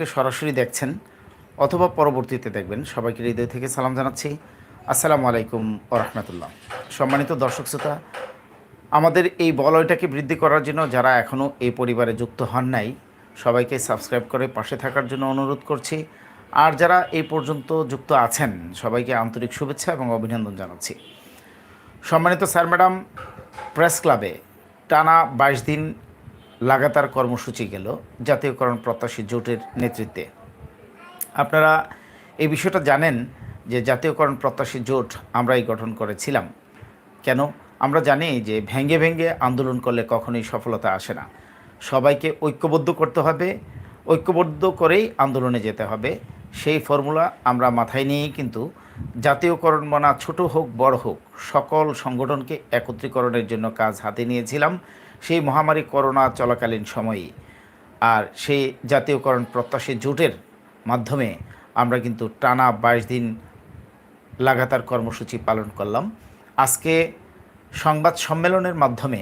আমাকে সরাসরি দেখছেন অথবা পরবর্তীতে দেখবেন। সবাইকে হৃদয় থেকে সালাম জানাচ্ছি। আসসালামু আলাইকুম রহমতুল্লাহ। সম্মানিত দর্শক শ্রোতা, আমাদের এই বলয়টাকে বৃদ্ধি করার জন্য যারা এখনও এই পরিবারে যুক্ত হন নাই, সবাইকে সাবস্ক্রাইব করে পাশে থাকার জন্য অনুরোধ করছি। আর যারা এই পর্যন্ত যুক্ত আছেন, সবাইকে আন্তরিক শুভেচ্ছা এবং অভিনন্দন জানাচ্ছি। সম্মানিত স্যার, ম্যাডাম, প্রেস ক্লাবে টানা বাইশ দিন লাগাতার কর্মসূচি গেল জাতীয়করণ প্রত্যাশী জোটের নেতৃত্বে। আপনারা এই বিষয়টা জানেন যে জাতীয়করণ প্রত্যাশী জোট আমরাই গঠন করেছিলাম। কেন? আমরা জানি যে ভেঙ্গে ভেঙ্গে আন্দোলন করলে কখনোই সফলতা আসে না। সবাইকে ঐক্যবদ্ধ করতে হবে, ঐক্যবদ্ধ করেই আন্দোলনে যেতে হবে। সেই ফর্মুলা আমরা মাথায় নিয়েই কিন্তু জাতীয়করণ মানা ছোট হোক, বড় হোক, সকল সংগঠনকে একত্রীকরণের জন্য কাজ হাতে নিয়েছিলাম। সেই মহামারী করোনা চলাকালীন সময়ে আর সেই জাতীয়করণ প্রত্যাশী জোটের মাধ্যমে আমরা কিন্তু টানা বাইশ দিন লাগাতার কর্মসূচি পালন করলাম। আজকে সংবাদ সম্মেলনের মাধ্যমে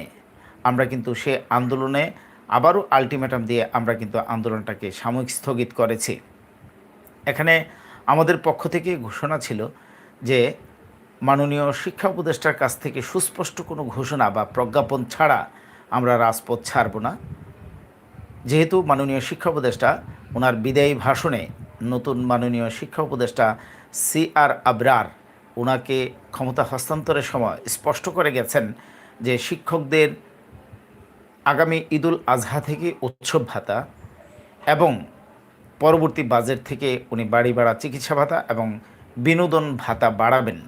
আমরা কিন্তু সে আন্দোলনে আবারও আলটিমেটাম দিয়ে আমরা কিন্তু আন্দোলনটাকে সাময়িক স্থগিত করেছি। এখানে আমাদের পক্ষ থেকে ঘোষণা ছিল যে মাননীয় শিক্ষা উপদেষ্টার কাছ থেকে সুস্পষ্ট কোনো ঘোষণা বা প্রজ্ঞাপন ছাড়া আমরা রাজপথ ছাড়ব না। যেহেতু মাননীয় শিক্ষা উপদেষ্টা, ওনার বিদায়ী ভাষণে নতুন মাননীয় শিক্ষা উপদেষ্টা সি আর আবরার ওনাকে ক্ষমতা হস্তান্তরের সময় স্পষ্ট করে গেছেন যে শিক্ষকদের আগামী ঈদুল আজহা থেকে উৎসব ভাতা এবং পরবর্তী বাজেট থেকে উনি বাড়ি ভাড়া, চিকিৎসা ভাতা এবং বিনোদন ভাতা বাড়াবেন।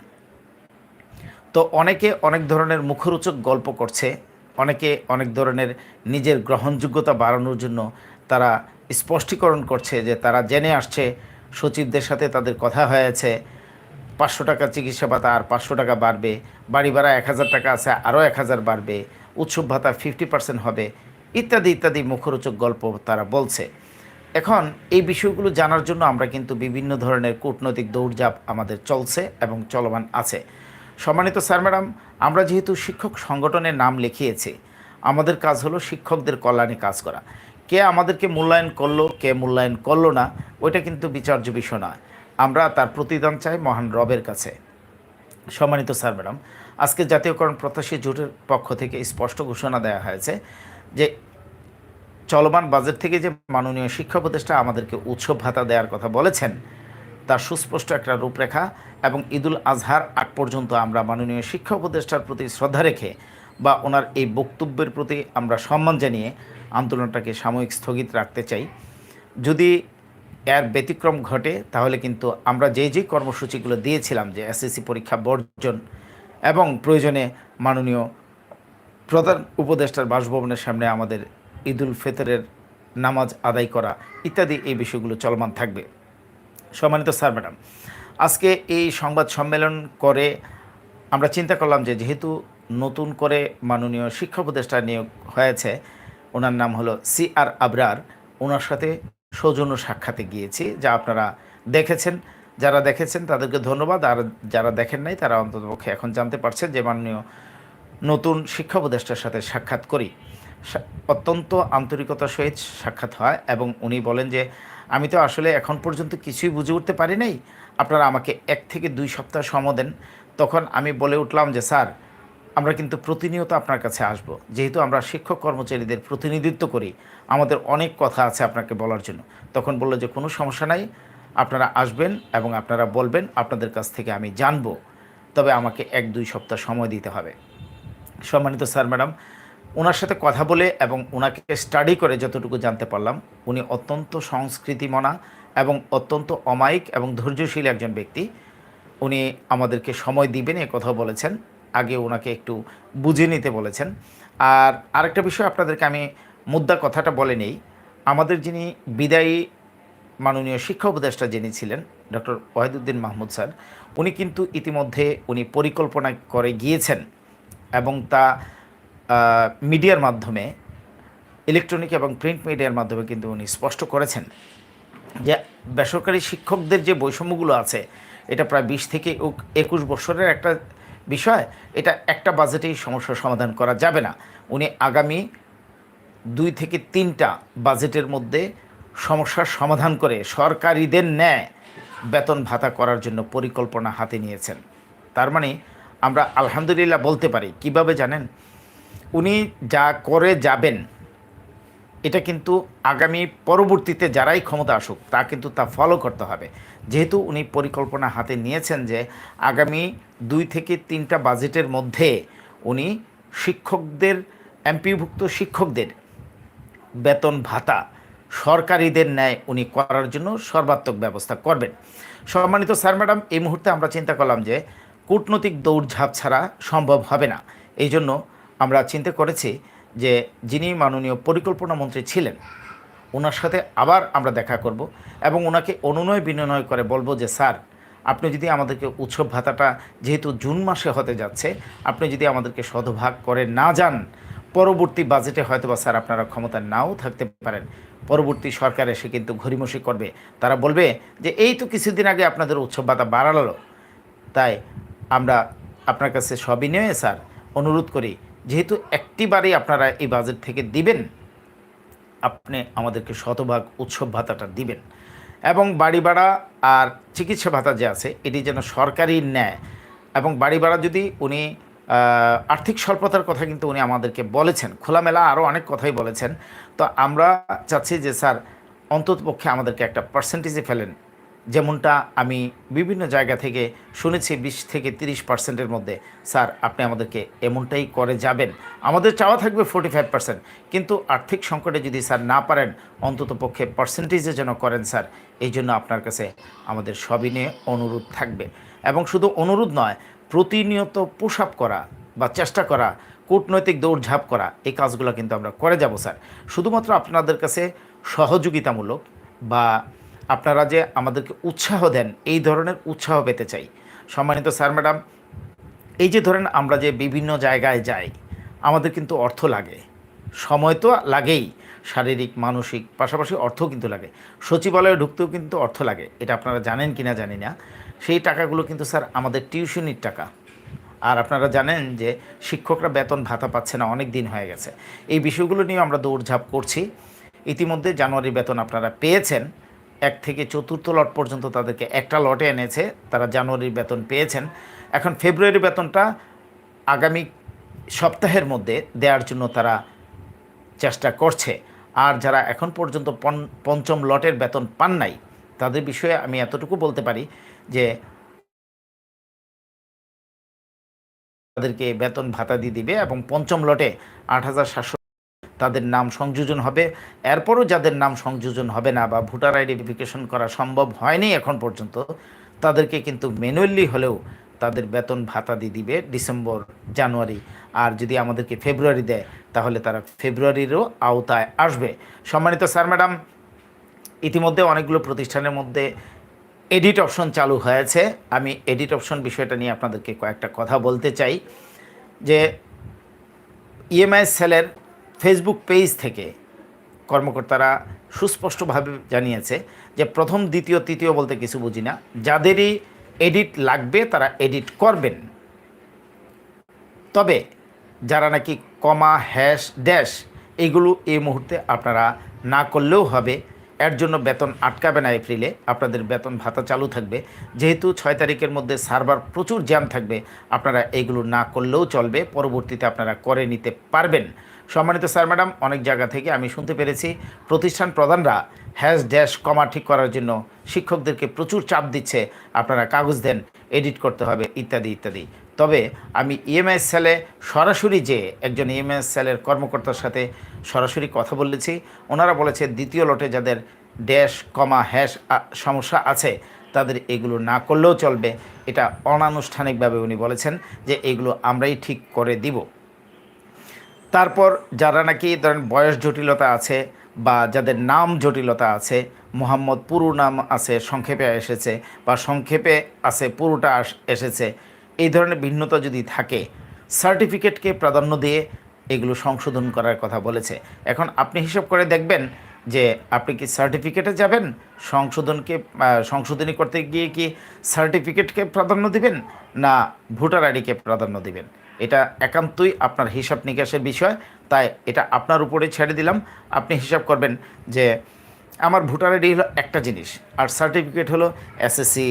তো অনেকে অনেক ধরনের মুখরোচক গল্প করছে। অনেকে অনেক ধরনের নিজের গ্রহণযোগ্যতা বাড়ানোর জন্য তারা স্পষ্টীকরণ করছে যে তারা জেনে আসছে, সচিবদের সাথে তাদের কথা হয়েছে, পাঁচশো টাকা চিকিৎসা ভাতা আর পাঁচশো টাকা বাড়বে, বাড়ি ভাড়া এক হাজার টাকা আছে, আরও এক হাজার বাড়বে, উৎসব ভাতা ফিফটি পার্সেন্ট হবে, ইত্যাদি ইত্যাদি মুখরোচক গল্প তারা বলছে। এখন এই বিষয়গুলো জানার জন্য আমরা কিন্তু বিভিন্ন ধরনের কূটনৈতিক দৌড়ঝাঁপ আমাদের চলছে এবং চলমান আছে। সম্মানিত স্যার, ম্যাডাম, আমরা যেহেতু শিক্ষক সংগঠনের নাম লিখিয়েছি, আমাদের কাজ হলো শিক্ষকদের কল্যাণে কাজ করা। কে আমাদেরকে মূল্যায়ন করল, কে মূল্যায়ন করল না, ওইটা কিন্তু বিচার্য বিষয় নয়। আমরা তার প্রতিদান চাই মহান রবের কাছে। সম্মানিত স্যার, ম্যাডাম, আজকে জাতীয়করণ প্রত্যাশী জোটের পক্ষ থেকে স্পষ্ট ঘোষণা দেওয়া হয়েছে যে চলমান বাজেট থেকে যে মাননীয় শিক্ষা উপদেষ্টা আমাদেরকে উৎসব ভাতা দেওয়ার কথা বলেছেন তার সুস্পষ্ট একটা রূপরেখা এবং ঈদুল আজহার আগ পর্যন্ত আমরা মাননীয় শিক্ষা উপদেষ্টার প্রতি শ্রদ্ধা রেখে বা ওনার এই বক্তব্যের প্রতি আমরা সম্মান জানিয়ে আন্দোলনটাকে সাময়িক স্থগিত রাখতে চাই। যদি এর ব্যতিক্রম ঘটে, তাহলে কিন্তু আমরা যে যে কর্মসূচিগুলো দিয়েছিলাম যে এসএসসি পরীক্ষা বর্জন এবং প্রয়োজনে মাননীয় প্রধান উপদেষ্টার বাসভবনের সামনে আমাদের ঈদুল ফেতরের নামাজ আদায় করা ইত্যাদি এই বিষয়গুলো চলমান থাকবে। সম্মানিত স্যার, ম্যাডাম। আজকে এই সংবাদ সম্মেলন করে আমরা চিন্তা করলাম যে যেহেতু নতুন করে মাননীয় শিক্ষা উপদেষ্টা নিয়োগ হয়েছে, ওনার নাম হলো সি আর আবরার। ওনার সাথে সৌজন্য সাক্ষাতে গিয়েছি, যা আপনারা দেখেছেন। যারা দেখেছেন, তাদেরকে ধন্যবাদ। আর যারা দেখেন নাই, তারা অন্ততপক্ষে এখন জানতে পারছেন যে মাননীয় নতুন শিক্ষা উপদেষ্টার সাথে সাক্ষাৎ করি। অত্যন্ত আন্তরিকতার সহিত সাক্ষাৎ হয় এবং উনি বলেন যে আমি তো আসলে এখন পর্যন্ত কিছুই বুঝে উঠতে পারি নাই। আপনারা আমাকে এক থেকে দুই সপ্তাহ সময় দেন। তখন আমি বলে উঠলাম যে, স্যার, আমরা কিন্তু প্রতিনিয়ত আপনার কাছে আসব। যেহেতু আমরা শিক্ষক কর্মচারীদের প্রতিনিধিত্ব করি, আমাদের অনেক কথা আছে আপনাকে বলার জন্য। তখন বলল যে, কোনো সমস্যা নাই। আপনারা আসবেন এবং আপনারা বলবেন, আপনাদের কাছ থেকে আমি জানব। তবে আমাকে এক দুই সপ্তাহ সময় দিতে হবে। সম্মানিত স্যার, ম্যাডাম ওনার সাথে কথা বলে এবং ওনাকে স্টাডি করে যতটুকু জানতে পারলাম, উনি অত্যন্ত সংস্কৃতিমনা এবং অত্যন্ত অমায়িক এবং ধৈর্যশীল একজন ব্যক্তি। উনি আমাদেরকে সময় দিবেন, এ কথা বলেছেন। আগে ওনাকে একটু বুঝে নিতে বলেছেন। আর আরেকটা বিষয় আপনাদেরকে আমি মুদ্রা কথাটা বলে নেই। আমাদের যিনি বিদায়ী মাননীয় শিক্ষা উপদেষ্টা যিনি ছিলেন, ডক্টর ওয়াহিদুদ্দিন মাহমুদ স্যার, উনি কিন্তু ইতিমধ্যে উনি পরিকল্পনা করে গিয়েছেন এবং তা মিডিয়ার মাধ্যমে ইলেকট্রনিক এবং প্রিন্ট মিডিয়ার মাধ্যমে কিন্তু উনি স্পষ্ট করেছেন যে বেসরকারি শিক্ষকদের যে বৈষম্যগুলো আছে, এটা প্রায় বিশ থেকে একুশ বছরের একটা বিষয়, এটা একটা বাজেটেই সমস্যার সমাধান করা যাবে না। উনি আগামী দুই থেকে তিনটা বাজেটের মধ্যে সমস্যার সমাধান করে সরকারিদের ন্যায় বেতন ভাতা করার জন্য পরিকল্পনা হাতে নিয়েছেন। তার মানে আমরা আলহামদুলিল্লাহ বলতে পারি। কীভাবে জানেন? উনি যা করে যাবেন, এটা কিন্তু আগামী পরবর্তীতে যারাই ক্ষমতা আসুক, তা কিন্তু তা ফলো করতে হবে। যেহেতু উনি পরিকল্পনা হাতে নিয়েছেন যে আগামী দুই থেকে তিনটা বাজেটের মধ্যে উনি শিক্ষকদের, এমপিভুক্ত শিক্ষকদের বেতন ভাতা সরকারিদের ন্যায় উনি করার জন্য সর্বাত্মক ব্যবস্থা করবেন। সম্মানিত স্যার, ম্যাডাম, এই মুহূর্তে আমরা চিন্তা করলাম যে কূটনৈতিক দৌড়ঝাঁপ ছাড়া সম্ভব হবে না। এই জন্য আমরা চিন্তা করেছি যে যিনি মাননীয় পরিকল্পনা মন্ত্রী ছিলেন ওনার সাথে আবার আমরা দেখা করব এবং ওনাকে অনুনয় বিনয় করে বলব যে, স্যার, আপনি যদি আমাদেরকে উৎসব ভাতাটা যেহেতু জুন মাসে হতে যাচ্ছে, আপনি যদি আমাদেরকে সদভাগ করে না যান, পরবর্তী বাজেটে হয়তো বা স্যার আপনারা ক্ষমতা নাও থাকতে পারেন। পরবর্তী সরকার এসে কিন্তু ঘড়িমসি করবে। তারা বলবে যে, এই তো কিছুদিন আগে আপনাদের উৎসব ভাতা বাড়ালো। তাই আমরা আপনার কাছে সবিনয়ে স্যার অনুরোধ করি যেহেতু একটিবারেই আপনারা এই বাজেট থেকে দিবেন, আপনি আমাদেরকে শতভাগ উৎসব ভাতাটা দিবেন। এবং বাড়ি ভাড়া আর চিকিৎসা ভাতা যে আছে, এটি যেন সরকারি ন্যায়। এবং বাড়ি ভাড়া যদি উনি আর্থিক স্বল্পতার কথা কিন্তু উনি আমাদেরকে বলেছেন। খোলামেলা আরও অনেক কথাই বলেছেন। তো আমরা চাচ্ছি যে, স্যার, অন্ততপক্ষে আমাদেরকে একটা পার্সেন্টেজে ফেলেন। যেমনটা আমি বিভিন্ন জায়গা থেকে শুনেছি, বিশ থেকে তিরিশ পার্সেন্টের মধ্যে। স্যার, আপনি আমাদেরকে এমনটাই করে যাবেন। আমাদের চাওয়া থাকবে ফোর্টি ফাইভ পার্সেন্ট কিন্তু আর্থিক সংকটে যদি স্যার না পারেন, অন্তত পক্ষে পার্সেন্টেজে যেন করেন স্যার, এই জন্য আপনার কাছে আমাদের সবই নিয়ে অনুরোধ থাকবে। এবং শুধু অনুরোধ নয়, প্রতিনিয়ত পুশ আপ করা বা চেষ্টা করা, কূটনৈতিক দৌড়ঝাঁপ করা, এই কাজগুলো কিন্তু আমরা করে যাব স্যার। শুধুমাত্র আপনাদের কাছে সহযোগিতামূলক বা আপনারা যে আমাদেরকে উৎসাহ দেন, এই ধরনের উৎসাহ পেতে চাই। সম্মানিত স্যার, ম্যাডাম, এই যে ধরেন আমরা যে বিভিন্ন জায়গায় যাই, আমাদের কিন্তু অর্থ লাগে। সময় তো লাগেই, শারীরিক, মানসিক, পাশাপাশি অর্থ কিন্তু লাগে। সচিবালয়ে ঢুকতেও কিন্তু অর্থ লাগে, এটা আপনারা জানেন কি না জানি না। সেই টাকাগুলো কিন্তু স্যার আমাদের টিউশনির টাকা। আর আপনারা জানেন যে শিক্ষকরা বেতন ভাতা পাচ্ছে না, অনেক দিন হয়ে গেছে। এই বিষয়গুলো নিয়ে আমরা দৌড়ঝাঁপ করছি। ইতিমধ্যে জানুয়ারির বেতন আপনারা পেয়েছেন। এক থেকে চতুর্থ লট পর্যন্ত তাদেরকে একটা লটে এনেছে, তারা জানুয়ারির বেতন পেয়েছেন। এখন ফেব্রুয়ারি বেতনটা আগামী সপ্তাহের মধ্যে দেওয়ার জন্য তারা চেষ্টা করছে। আর যারা এখন পর্যন্ত পঞ্চম লটের বেতন পান নাই, তাদের বিষয়ে আমি এতটুকু বলতে পারি যে তাদেরকে বেতন ভাতা দিয়ে দিবে এবং পঞ্চম লটে আট হাজার সাতশো তাদের নাম সংযোজন হবে। এরপরও যাদের নাম সংযোজন হবে না বা ভোটার আইডেন্টিফিকেশন করা সম্ভব হয়নি এখন পর্যন্ত, তাদেরকে কিন্তু ম্যানুয়ালি হলেও তাদের বেতন ভাতা দিয়ে দিবে ডিসেম্বর, জানুয়ারি। আর যদি আমাদেরকে ফেব্রুয়ারি দেয়, তাহলে তারা ফেব্রুয়ারিরও আওতায় আসবে। সম্মানিত স্যার, ম্যাডাম, ইতিমধ্যে অনেকগুলো প্রতিষ্ঠানের মধ্যে এডিট অপশন চালু হয়েছে। আমি এডিট অপশন বিষয়টা নিয়ে আপনাদেরকে কয়েকটা কথা বলতে চাই। যে ইএমআই সেলের ফেসবুক পেজ থেকে কর্মকর্তারা সুস্পষ্টভাবে জানিয়েছে যে প্রথম, দ্বিতীয়, তৃতীয় বলতে কিছু বুঝি না। যাদেরই এডিট লাগবে তারা এডিট করবেন। তবে যারা নাকি কমা হ্যাশ ড্যাশ এগুলো এই মুহূর্তে আপনারা না করলেও হবে, এর জন্য বেতন আটকাবে না এপ্রিলে। আপনাদের বেতন ভাতা চালু থাকবে। যেহেতু ছয় তারিখের মধ্যে সার্ভার প্রচুর জ্যাম থাকবে, আপনারা এইগুলো না করলেও চলবে। পরবর্তীতে আপনারা করে নিতে পারবেন। সম্মানিত স্যার, ম্যাডাম, অনেক জায়গা থেকে আমি শুনতে পেরেছি প্রতিষ্ঠান প্রধানরা হ্যাশ ড্যাশ কমা ঠিক করার জন্য শিক্ষকদেরকে প্রচুর চাপ দিচ্ছে। আপনারা কাগজ দেন, এডিট করতে হবে, ইত্যাদি ইত্যাদি। তবে আমি ইএমআই সেলে সরাসরি যে একজন ইএমআই সেলের কর্মকর্তার সাথে সরাসরি কথা বলেছি, ওনারা বলেছে দ্বিতীয় লটে যাদের ড্যাশ, কমা, হ্যাশ সমস্যা আছে, তাদের এগুলো না করলেও চলবে। এটা অনানুষ্ঠানিকভাবে উনি বলেছেন যে এগুলো আমরাই ঠিক করে দিব। তারপর যারা নাকি ধরেন বয়স জটিলতা আছে বা যাদের নাম জটিলতা আছে, মোহাম্মদ পুরো নাম আছে, সংক্ষেপে এসেছে বা সংক্ষেপে আছে, পুরোটা এসেছে, এই ধরনের ভিন্নতা যদি থাকে সার্টিফিকেটকে প্রাধান্য দিয়ে এগুলো সংশোধন করার কথা বলেছে। এখন আপনি হিসাব করে দেখবেন যে আপনি কি সার্টিফিকেটে যাবেন? সংশোধনকে সংশোধনী করতে গিয়ে কি সার্টিফিকেটকে প্রাধান্য দিবেন? না, ভোটার আইডিকে প্রাধান্য দিবেন? এটা একান্তই আপনার হিসাব নিকাশের বিষয়, তাই এটা আপনার উপরে ছেড়ে দিলাম। আপনি হিসাব করবেন যে আমার ভোটার আইডি হলো একটা জিনিস, আর সার্টিফিকেট হলো এসএসসি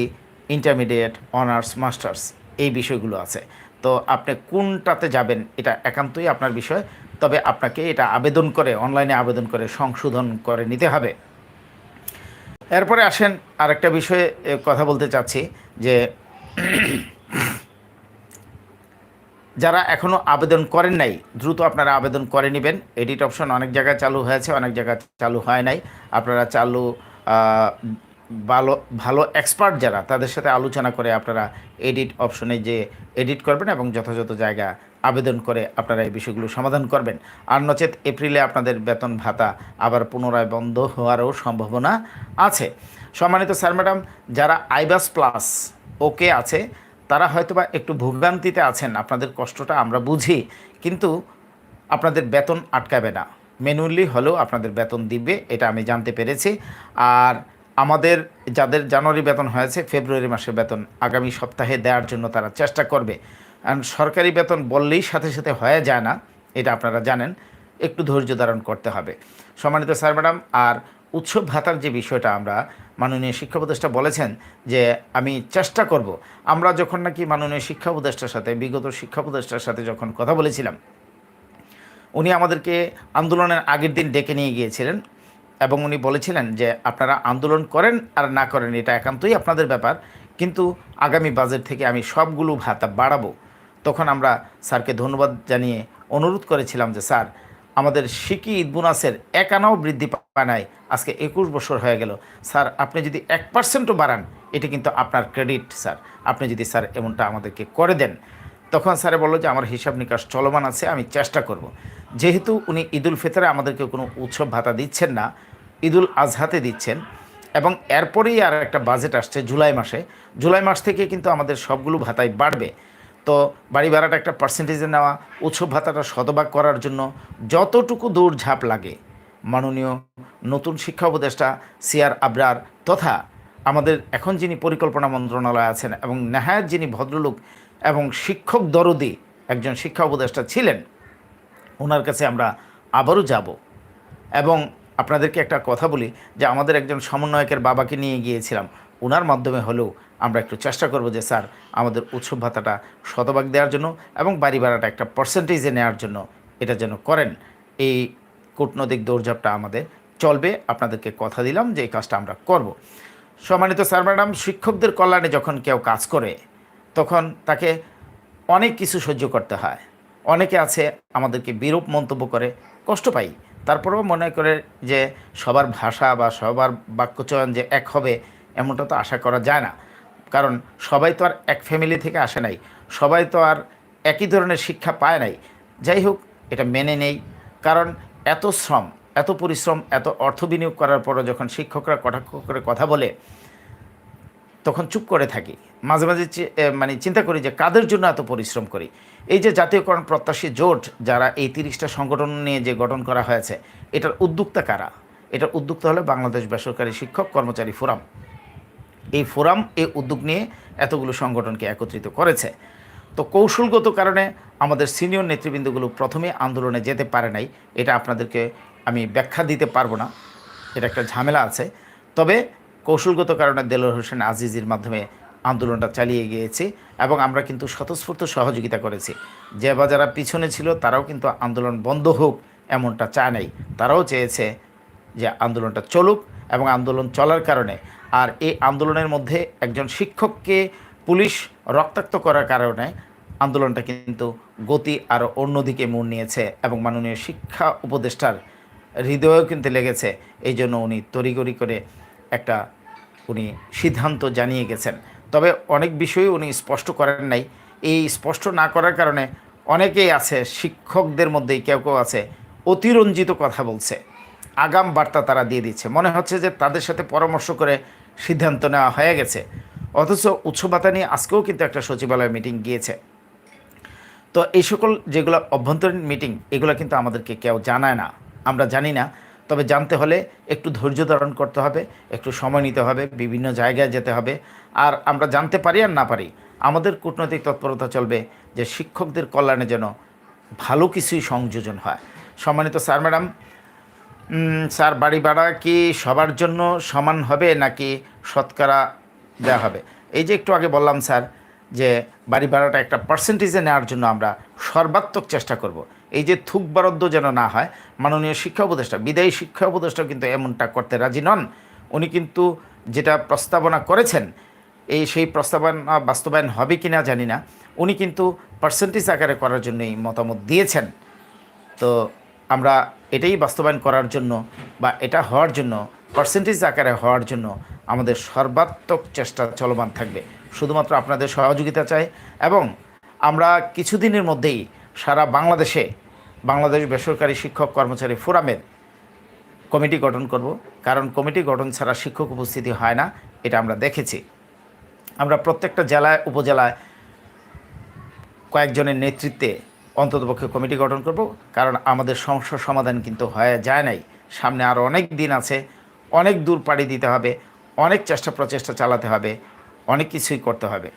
ইন্টারমিডিয়েট অনার্স মাস্টার্স এই বিষয়গুলো আছে। তো আপনি কোনটাতে যাবেন এটা একান্তই আপনার বিষয়, তবে আপনাকে এটা আবেদন করে, অনলাইনে আবেদন করে, সংশোধন করে নিতে হবে। এরপরে আসেন আরেকটা বিষয়ে কথা বলতে চাচ্ছি যে যারা এখনও আবেদন করেন নাই, দ্রুত আপনারা আবেদন করে নেবেন। এডিট অপশন অনেক জায়গায় চালু হয়েছে, অনেক জায়গায় চালু হয় নাই। আপনারা চালু ভালো ভালো এক্সপার্ট যারা, তাদের সাথে আলোচনা করে আপনারা এডিট অপশনে যে এডিট করবেন এবং যথাযথ জায়গা আবেদন করে আপনারা এই বিষয়গুলো সমাধান করবেন। আর নচেত এপ্রিলে আপনাদের বেতন ভাতা আবার পুনরায় বন্ধ হওয়ারও সম্ভাবনা আছে। সম্মানিত স্যার ম্যাডাম যারা আইবাস প্লাস ওকে আছে তারা হয়তোবা একটু ভোগান্তিতে আছেন, আপনাদের কষ্টটা আমরা বুঝি, কিন্তু আপনাদের বেতন আটকাবে না। ম্যানুয়ালি হলেও আপনাদের বেতন দিবে, এটা আমি জানতে পেরেছি। আর আমাদের যাদের জানুয়ারি বেতন হয়েছে, ফেব্রুয়ারি মাসের বেতন আগামী সপ্তাহে দেওয়ার জন্য তারা চেষ্টা করবে। কারণ সরকারি বেতন বললেই সাথে সাথে হয়ে যায় না, এটা আপনারা জানেন, একটু ধৈর্য ধারণ করতে হবে। সম্মানিত স্যার, ম্যাডাম, আর উৎসব ভাতার যে বিষয়টা আমরা মাননীয় শিক্ষা উপদেষ্টা বলেছেন যে আমি চেষ্টা করব। আমরা যখন নাকি মাননীয় শিক্ষা উপদেষ্টার সাথে, বিগত শিক্ষা উপদেষ্টার সাথে যখন কথা বলেছিলাম, উনি আমাদেরকে আন্দোলনের আগের দিন ডেকে নিয়ে গিয়েছিলেন এবং উনি বলেছিলেন যে আপনারা আন্দোলন করেন আর না করেন, এটা একান্তই আপনাদের ব্যাপার। কিন্তু আগামী বাজেট থেকে আমি সবগুলো ভাতা বাড়াবো। তখন আমরা স্যারকে ধন্যবাদ জানিয়ে অনুরোধ করেছিলাম যে স্যার আমাদের সিকি ঈদ বোনাসের এক আনাও বৃদ্ধি পায় নাই। আজকে একুশ বছর হয়ে গেল। স্যার, আপনি যদি এক পার্সেন্টও বাড়ান, এটা কিন্তু আপনার ক্রেডিট স্যার। আপনি যদি, স্যার, এমনটা আমাদেরকে করে দেন, তখন স্যারে বলল যে, আমার হিসাব নিকাশ চলমান আছে, আমি চেষ্টা করব। যেহেতু উনি ঈদুল ফিতরে আমাদেরকে কোনো উৎসব ভাতা দিচ্ছেন না, ঈদুল আজহাতে দিচ্ছেন, এবং এরপরেই আর একটা বাজেট আসছে জুলাই মাসে। জুলাই মাস থেকে কিন্তু আমাদের সবগুলো ভাতাই বাড়বে। তো বাড়ি ভাড়াটা একটা পার্সেন্টেজে নেওয়া, উৎসব ভাতাটা শতভাগ করার জন্য যতটুকু দৌড়ঝাঁপ লাগে, মাননীয় নতুন শিক্ষা উপদেষ্টা সিআর আবরার তথা আমাদের এখন যিনি পরিকল্পনা মন্ত্রণালয়ে আছেন এবং নেহায়ত যিনি ভদ্রলোক এবং শিক্ষক দরদি একজন শিক্ষা উপদেষ্টা ছিলেন, ওনার কাছে আমরা আবারও যাব। এবং আপনাদেরকে একটা কথা বলি যে আমাদের একজন সমন্বয়কের বাবাকে নিয়ে গিয়েছিলাম, ওনার মাধ্যমে হলেও আমরা একটু চেষ্টা করব যে, স্যার, আমাদের উৎসব ভাতাটা শতভাগ দেওয়ার জন্য এবং বাড়ি ভাড়াটা একটা পার্সেন্টেজে নেওয়ার জন্য এটা যেন করেন। এই কূটনৈতিক দৌড়ঝাপটা আমাদের চলবে। আপনাদেরকে কথা দিলাম যে, এই কাজটা আমরা করব। সম্মানিত স্যার ম্যাডাম, শিক্ষকদের কল্যাণে যখন কেউ কাজ করে, তখন তাকে অনেক কিছু সহ্য করতে হয়। অনেকে আছে, আমাদেরকে বিরূপ মন্তব্য করে, কষ্ট পাই। তারপরেও মনে করে যে, সবার ভাষা বা সবার বাক্যচয়ন যে এক হবে, এমনটা তো আশা করা যায় না। কারণ সবাই তো আর এক ফ্যামিলি থেকে আসে নাই। সবাই তো আর একই ধরনের শিক্ষা পায় নাই। যাই হোক, এটা মেনে নেই। কারণ এত শ্রম, এত পরিশ্রম, এত অর্থ বিনিয়োগ করার পরও যখন শিক্ষকরা কটাক্ষ করে কথা বলে, তখন চুপ করে থাকি। মাঝে মাঝে মানে চিন্তা করি যে কাদের জন্য এত পরিশ্রম করি? এই যে জাতীয়করণ প্রত্যাশী জোট, যারা এই তিরিশটা সংগঠন নিয়ে যে গঠন করা হয়েছে, এটার উদ্যোক্তা কারা? এটার উদ্যোক্তা হলো বাংলাদেশ বেসরকারি শিক্ষক কর্মচারী ফোরাম। এই ফোরাম, এই উদ্যোগ নিয়ে এতগুলো সংগঠনকে একত্রিত করেছে। তো কৌশলগত কারণে আমাদের সিনিয়র নেতৃবৃন্দগুলো প্রথমে আন্দোলনে যেতে পারে নাই, এটা আপনাদেরকে আমি ব্যাখ্যা দিতে পারব না, এটা একটা ঝামেলা আছে। তবে কৌশলগত কারণে দেলোয়ার হোসেন আজিজির মাধ্যমে আন্দোলনটা চালিয়ে গিয়েছি এবং আমরা কিন্তু স্বতঃস্ফূর্ত সহযোগিতা করেছি। যে বা যারা পিছনে ছিল, তারাও কিন্তু আন্দোলন বন্ধ হোক এমনটা চায় নাই। তারাও চেয়েছে যে আন্দোলনটা চলুক এবং আন্দোলন চলার কারণে আর এই আন্দোলনের মধ্যে একজন শিক্ষককে পুলিশ রক্তাক্ত করার কারণে আন্দোলনটা কিন্তু গতি আরও অন্যদিকে মোড় নিয়েছে এবং মাননীয় শিক্ষা উপদেষ্টার হৃদয়েও কিন্তু লেগেছে। এই জন্য উনি তড়িগড়ি করে একটা উনি সিদ্ধান্ত জানিয়ে গেছেন। তবে অনেক বিষয়ে উনি স্পষ্ট করেন নাই। এই স্পষ্ট না করার কারণে অনেকেই আছে, শিক্ষকদের মধ্যেই কেউ কেউ আছে, অতিরঞ্জিত কথা বলছে। আগাম বার্তা তারা দিয়ে দিচ্ছে। মনে হচ্ছে যে তাদের সাথে পরামর্শ করে সিদ্ধান্ত নেওয়া হয়ে গেছে। অথচ উৎসবতা নিয়ে আজকেও কিন্তু একটা সচিবালয় মিটিং গিয়েছে। তো এই সকল যেগুলো অভ্যন্তরীণ মিটিং এগুলো কিন্তু আমাদেরকে কেউ জানায় না। আমরা জানি না। তবে জানতে হলে একটু ধৈর্য ধারণ করতে হবে, একটু সময় নিতে হবে, বিভিন্ন জায়গায় যেতে হবে। আর আমরা জানতে পারি আর না পারি, আমাদের কূটনৈতিক তৎপরতা চলবে যে শিক্ষকদের কল্যাণে যেন ভালো কিছুই সংযোজন হয়। সম্মানিত স্যার, ম্যাডাম স্যার, বাড়ি ভাড়া কি সবার জন্য সমান হবে নাকি শতকরা দেওয়া হবে? এই যে একটু আগে বললাম, স্যার, যে বাড়ি ভাড়াটা একটা পার্সেন্টেজে নেওয়ার জন্য আমরা সর্বাত্মক চেষ্টা করব। এই যে থুক বরাদ্দ যেন না হয়, মাননীয় শিক্ষা উপদেষ্টা, বিদায়ী শিক্ষা উপদেষ্টা কিন্তু এমনটা করতে রাজি নন। উনি কিন্তু যেটা প্রস্তাবনা করেছেন, এই সেই প্রস্তাবনা বাস্তবায়ন হবে কি না জানি না, উনি কিন্তু পার্সেন্টেজ আকারে করার জন্য এই মতামত দিয়েছেন। তো আমরা এটাই বাস্তবায়ন করার জন্য বা এটা হওয়ার জন্য পার্সেন্টেজ আকারে হওয়ার জন্য আমাদের সর্বাত্মক চেষ্টা চলমান থাকবে। শুধুমাত্র আপনাদের সহযোগিতা চাই এবং আমরা কিছুদিনের মধ্যেই সারা বাংলাদেশে বাংলাদেশ বেসরকারি শিক্ষক কর্মচারী ফোরামের কমিটি গঠন করব। কারণ কমিটি গঠন ছাড়া শিক্ষক উপস্থিতি হয় না, এটা আমরা দেখেছি। আমরা প্রত্যেকটা জেলায়, উপজেলায় কয়েকজনের নেতৃত্বে অন্ততপক্ষে কমিটি গঠন করব, কারণ আমাদের সমস্যার সমাধান কিন্তু হয়ে যায় নাই। সামনে আরও অনেক দিন আছে, অনেক দূর পাড়ি দিতে হবে, অনেক চেষ্টা প্রচেষ্টা চালাতে হবে, অনেক কিছুই করতে হবে।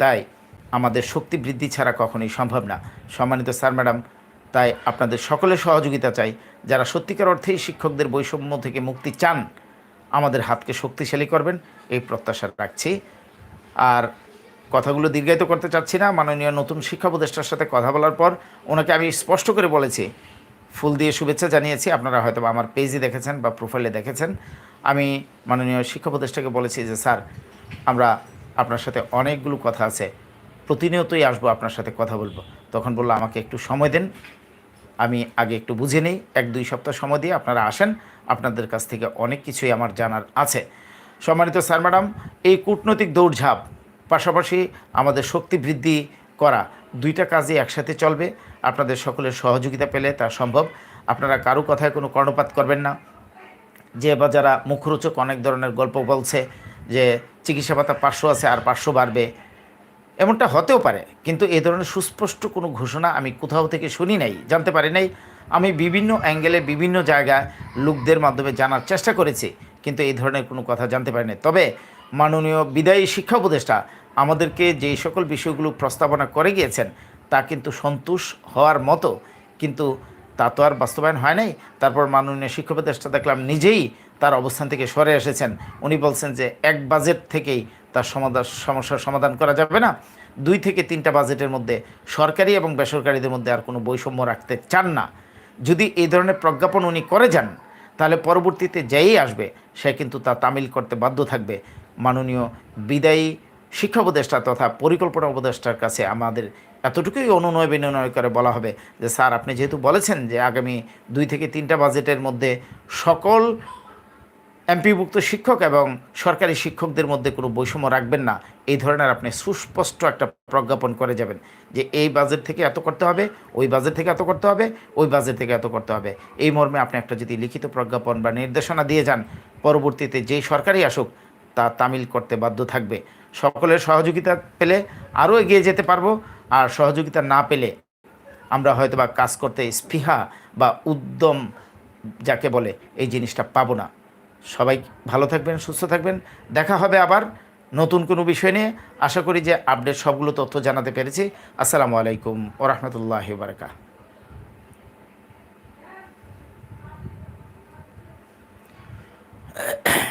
তাই আমাদের শক্তি বৃদ্ধি ছাড়া কখনোই সম্ভব না। সম্মানিত স্যার, ম্যাডাম, তাই আপনাদের সকলের সহযোগিতা চাই। যারা সত্যিকার অর্থেই শিক্ষকদের বৈষম্য থেকে মুক্তি চান, আমাদের হাতকে শক্তিশালী করবেন, এই প্রত্যাশা রাখছি। আর কথাগুলো দীর্ঘায়িত করতে চাচ্ছি না। মাননীয় নতুন শিক্ষা উপদেষ্টার সাথে কথা বলার পর ওনাকে আমি স্পষ্ট করে বলেছি, ফুল দিয়ে শুভেচ্ছা জানিয়েছি। আপনারা হয়তো আমার পেজে দেখেছেন বা প্রোফাইলে দেখেছেন। আমি মাননীয় শিক্ষা উপদেষ্টাকে বলেছি যে, স্যার, আমরা আপনার সাথে অনেকগুলো কথা আছে। প্রতিনিয়তই আসব আপনার সাথে কথা বলব। তখন বলল, আমাকে একটু সময় দেন। আমি আগে একটু বুঝে নিই। এক, দুই সপ্তাহ সময় দিয়ে আপনারা আসেন। আপনাদের কাছ থেকে অনেক কিছুই আমার জানার আছে। সম্মানিত স্যার, ম্যাডাম, এই কূটনৈতিক দৌড়ঝাঁপ পাশাপাশি আমাদের শক্তি বৃদ্ধি করা দুইটা কাজই একসাথে চলবে। আপনাদের সকলের সহযোগিতা পেলে তা সম্ভব। আপনারা কারও কথায় কোনো কর্ণপাত করবেন না। যে বা যারা মুখরোচক অনেক ধরনের গল্প বলছে যে চিকিৎসা ভাতা পাঁচশো আছে আর পাঁচশো বাড়বে, এমনটা হতেও পারে। কিন্তু এই ধরনের সুস্পষ্ট কোনো ঘোষণা আমি কোথাও থেকে শুনি নাই, জানতে পারি নাই। আমি বিভিন্ন অ্যাঙ্গেলে বিভিন্ন জায়গায় লোকদের মাধ্যমে জানার চেষ্টা করেছি, কিন্তু এই ধরনের কোনো কথা জানতে পারিনি তবে মাননীয় বিদায়ী শিক্ষা উপদেষ্টা আমাদেরকে যেই সকল বিষয়গুলো প্রস্তাবনা করে গিয়েছেন, তা কিন্তু সন্তোষ হওয়ার মতো, কিন্তু তা তো আর বাস্তবায়ন হয় নাই। তারপর মাননীয় শিক্ষা উপদেষ্টা দেখলাম নিজেই তার অবস্থান থেকে সরে এসেছেন। উনি বলছেন যে এক বাজেট থেকেই তার সমাধান সমস্যার সমাধান করা যাবে না। দুই থেকে তিনটা বাজেটের মধ্যে সরকারি এবং বেসরকারিদের মধ্যে আর কোনো বৈষম্য রাখতে চান না। যদি এই ধরনের প্রজ্ঞাপন উনি করে যান, তাহলে পরবর্তীতে যেই আসবে, সে কিন্তু তা তামিল করতে বাধ্য থাকবে। মাননীয় বিদায়ী শিক্ষা উপদেষ্টা তথা পরিকল্পনা উপদেষ্টার কাছে আমাদের এতটুকুই অনুনয় বিনয় করে বলা হবে যে, স্যার, আপনি যেহেতু বলেছেন যে আগামী দুই থেকে তিনটা বাজেটের মধ্যে সকল এমপিভুক্ত শিক্ষক এবং সরকারি শিক্ষকদের মধ্যে কোনো বৈষম্য রাখবেন না, এই ধরনের আপনি সুস্পষ্ট একটা প্রজ্ঞাপন করে যাবেন যে, এই বাজেট থেকে এত করতে হবে, ওই বাজেট থেকে এত করতে হবে, ওই বাজেট থেকে এত করতে হবে। এই মর্মে আপনি একটা যদি লিখিত প্রজ্ঞাপন বা নির্দেশনা দিয়ে যান, পরবর্তীতে যেই সরকারই আসুক, তা তামিল করতে বাধ্য থাকবে। সকলের সহযোগিতা পেলে আরও এগিয়ে যেতে পারব। আর সহযোগিতা না পেলে আমরা হয়তো বা কাজ করতে স্পৃহা বা উদ্যম যাকে বলে এই জিনিসটা পাবো না। সবাই ভালো থাকবেন, সুস্থ থাকবেন। দেখা হবে আবার নতুন কোনো বিষয় নিয়ে। আশা করি যে আপডেট সবগুলো তথ্য জানাতে পেরেছি। আসসালামু আলাইকুম ও রহমতুল্লাহ বারকা Ahem.